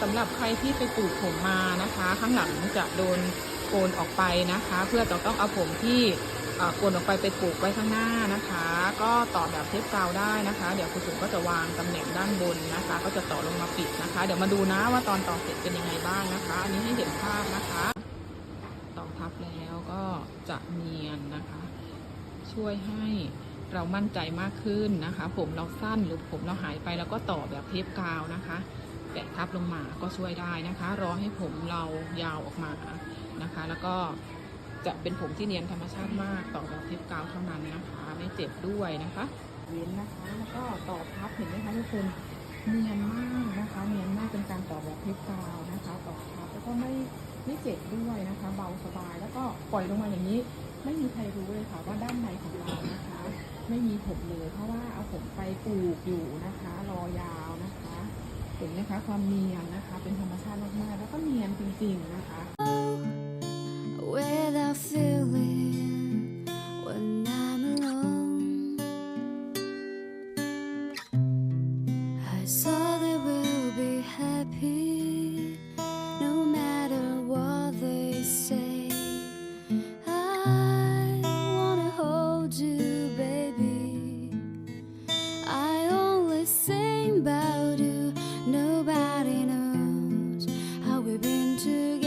สำหรับใครที่ไปปลูกผมมานะคะ ข้างหลังจะโดนโกนออกไปนะคะ เพื่อจะต้องเอาผมที่โกนออกไปไปปลูกไว้ข้างหน้านะคะ ก็ต่อแบบเทปกาวได้นะคะ เดี๋ยวคุณสุก็จะวางตำแหน่งด้านบนนะคะ ก็จะต่อลงมาปิดนะคะ เดี๋ยวมาดูนะว่าตอนต่อเสร็จเป็นยังไงบ้างนะคะ อันนี้ให้เห็นภาพนะคะ ต่อทับแล้วก็จะเนียนนะคะ ช่วยให้เรามั่นใจมากขึ้นนะคะ ผมเราสั้นหรือผมเราหายไปแล้วก็ต่อแบบเทปกาวนะคะ แปะทับลงมาก็ช่วยได้นะคะ รอให้ผมเรายาวออกมานะคะ แล้วก็จะเป็นผมที่เนียนธรรมชาติมากต่อแบบเทปกาวเท่านั้นนะคะ ไม่เจ็บด้วยนะคะเว้นนะคะแล้วก็ต่อทับเห็นไหมคะทุกคนเนียนมากนะคะเนียนมากเป็นการต่อแบบเทปกาวนะคะ ต่อทับแล้วก็ไม่ไม่เจ็บด้วยนะคะ เบาสบายแล้วก็ปล่อยลงมาอย่างนี้ ไม่มีใครรู้เลยค่ะว่าด้านในของเรานะคะ ไม่มีผมเลย เพราะว่าเอาผมไปปลูกอยู่นะคะ รอยาวนะคะ เห็นไหมคะความเนียนนะคะ เป็นธรรมชาติมากๆแล้วก็เนียนจริงๆนะคะ without feeling when I'm alone. I saw we've been together